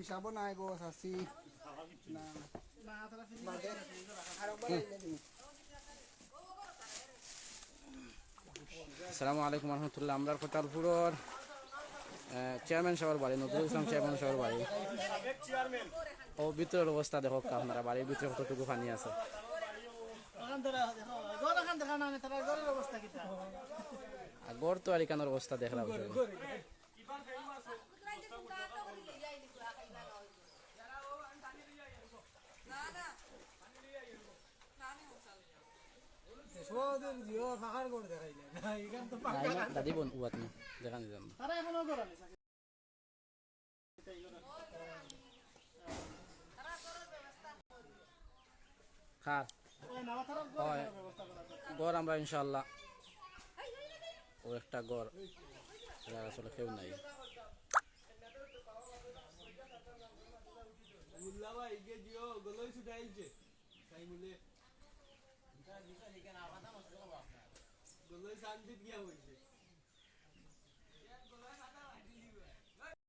হিসাবও নাই গো চাচি। আসসালামু আলাইকুম রহমতুল্লাহ আমরা কোটালপুরের চেয়ারম্যান সাহেবের বাড়ি নজরুল ইসলাম চেয়ারম্যান সাহেবের বাড়ি। ও ভিতরের অবস্থা দেখো আপনারা বাড়ির ভিতরে কতটুকু পানি আছে। গড় তো আর এখানের অবস্থা দেখলাম। ওদের জিও ফাঁকার করে দেখাইলে না এখান তো দাদি বোন উয়াত না দেখান দিলাম তারা এখনও করালে খার। হয়। গড় আমরা ইনশাল্লাহ ও একটা গড় আসলে কেউ নাই। জিও গলই ছুটাইছে শান্তিত গিয়া হইছে